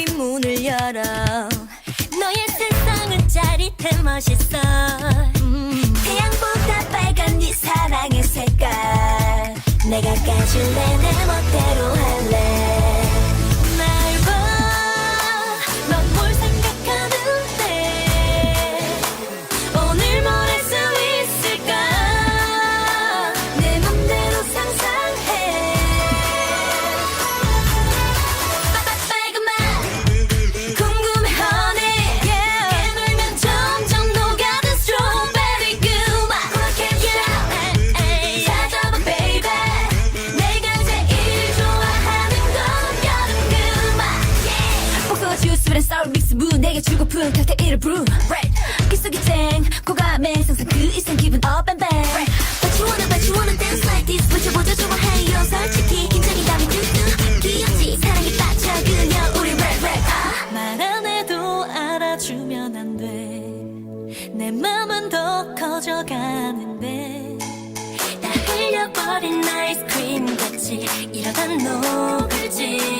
무지개빛 문을 열어. 너의 세상은 짜릿해 멋있어. 음. 태양보다 빨간 네 사랑의 색깔. 내가 까줄래 내 멋대로 할 내게 주고픈 칵테일을 브루 기속이 쨍 고감에 상상 그 이상 기분 up and back. But you wanna but you wanna dance like this. 외쳐보자 좋아해요. 솔직히 긴장이 담이 뚝뚝 귀엽지 사랑에 빠져 그녀 우리 랩랩 아. 말안 해도 알아주면 안 돼. 내 맘은 더 커져가는데. 다 흘려버린 아이스크림 같이 이러다 녹을지